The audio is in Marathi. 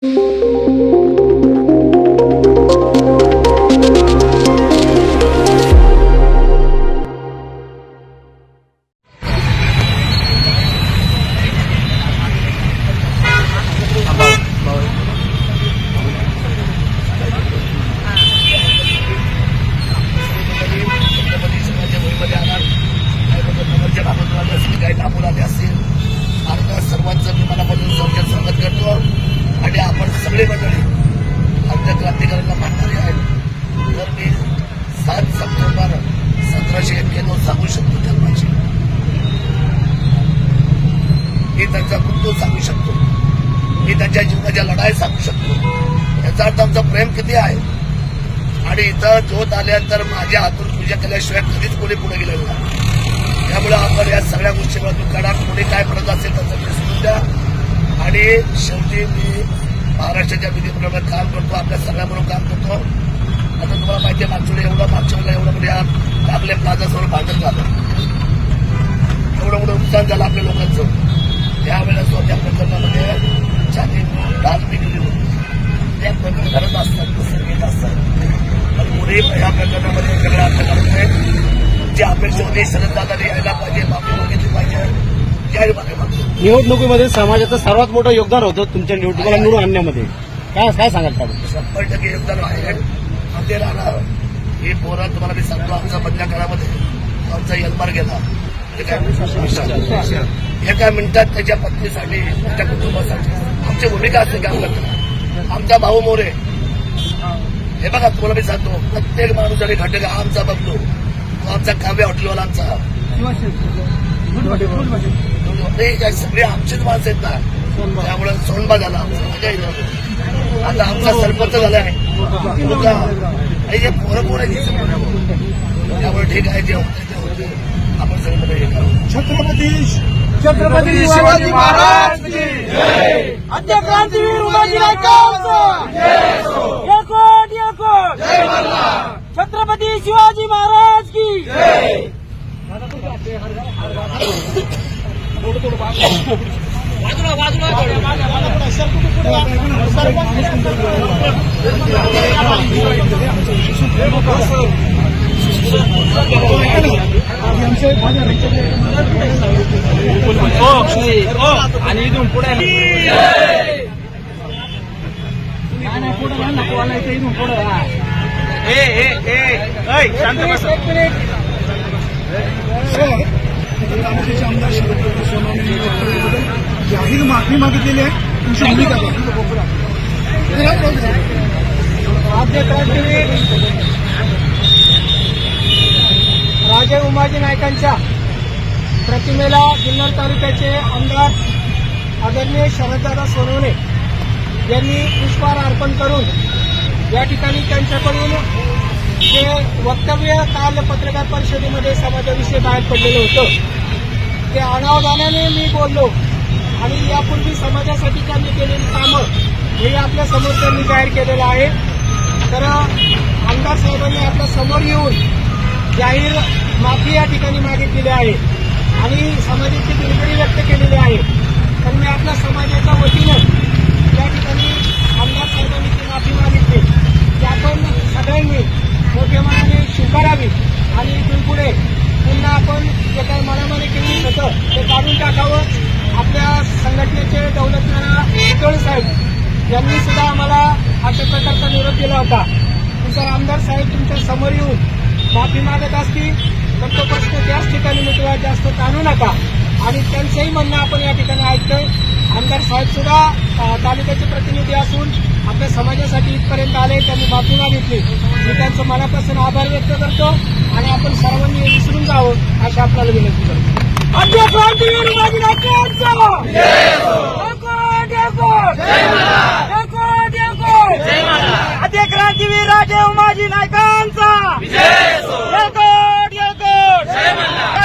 Música त्यांचा मृत्यू सांगू शकतो. मी त्यांच्या जीवनाच्या लढाई सांगू शकतो. याचा अर्थ आमचं प्रेम किती आहे? आणि इथं जोत आल्यानंतर माझ्या हातून पूजा केल्याशिवाय कधीच कोणी पुढे गेलेलं नाही. त्यामुळे आपण या सगळ्या गोष्टीमधून काढा कोणी काय करत असेल त्याचं मी सोडून द्या. आणि शेवटी मी महाराष्ट्राच्या विधिमंडळात काम करतो आपल्या सगळ्याबरोबर काम करतो. आता तुम्हाला माहिती आहे मागच्या एवढं मागच्या वेळेला एवढं म्हणजे आपल्या प्लाझासमोर भांडण झालं. एवढं मोठं नुकसान झालं आपल्या लोकांचं. त्यावेळेला स्वतः प्रकरणामध्ये छाती डाल पिकली होती त्या प्रकरण घडत असतात येत असतात पण पुढे या प्रकरणामध्ये सगळं आता करत आहे जी अपेक्षा होती शरद दादाने यायला पाहिजे माफी मागितली पाहिजे त्याही मागे मागतो निवडणुकीमध्ये समाजाचं सर्वात मोठं योगदान होतं तुमच्या निवड तुम्हाला निवडून आणण्यामध्ये. काय काय सांगाल शंभर टक्के योगदान आहे. आमचे राहणार ही पोरं तुम्हाला मी सांगतो आमचा बदल्या काळामध्ये आमचा यलमार गेला. एका काय मिनिटात त्याच्या पत्नीसाठी त्याच्या कुटुंबासाठी. आमची भूमिका असते काम करतात आमचा भाऊ मोरे. हे बघा तुम्हाला मी सांगतो प्रत्येक माणूस आणि घटक आमचा बघतो तो आमचा काव्य हॉटेलवाला आमचा सगळे आमचीच माणसं आहेत ना? त्यामुळे सोनबा झाला आता आमचा सरपंच झाला हे पोरं पोरं त्यामुळे ठीक आहे जे होते ते होते आपण सगळं छत्रपती छत्रपती शिवाजी महाराज की आद्य क्रांतीवीर उमाजी नायकांचा एकोट एकोट छत्रपती शिवाजी महाराज की आणि इथून पुढे शांत बस रामतेचे आमदार शरदचंद्र सोनवणे जाहीर माफी मागितलेली आहे तुमची भूमिका अजय उमाजी नायकांच्या प्रतिमेला जुन्नर तालुक्याचे आमदार आदरणीय शरददादा सोनवणे यांनी पुष्पहार अर्पण करून या ठिकाणी त्यांच्याकडून जे वक्तव्य काल पत्रकार परिषदेमध्ये समाजाविषयी बाहेर पडलेलं होतं ते अनावधानाने मी बोललो. आणि यापूर्वी समाजासाठी त्यांनी केलेली कामं हे आपल्यासमोर त्यांनी जाहीर केलेलं आहे. तर आमदार साहेबांनी आपल्यासमोर येऊन जाहीर माफी या ठिकाणी मागितलेली आहे. आणि समाजाची दिलगिरी व्यक्त केलेली आहे. तर मी आपल्या समाजाच्या वतीनं या ठिकाणी आमदार साहेबांनी ती माफी मागितली. की आपण सगळ्यांनी मोठ्या मनाने स्वीकारावी आणि इथून पुढे पुन्हा आपण जे काही मनामध्ये केली होतं ते काढून टाकावं. आपल्या संघटनेचे दौलतनारा पितळे साहेब यांनी सुद्धा आम्हाला अशा प्रकारचा निरोप दिला होता. की सर आमदार साहेब तुमच्यासमोर येऊन माफी मागत असतील. बंदोबस्त त्याच ठिकाणी मिटवा जास्त ताणू नका. आणि त्यांचंही म्हणणं आपण या ठिकाणी ऐकतोय. आमदार साहेब सुद्धा तालुक्याचे प्रतिनिधी असून आपल्या समाजासाठी इथपर्यंत आले त्यांनी माफी मागितली. मी त्यांचं मनापासून आभार व्यक्त करतो आणि आपण सर्वांनी विसरून जावं अशी आपल्याला विनंती करतो. अद्य क्रांतीवीर राजे हो, उमाजी नायकांचा! Levanta!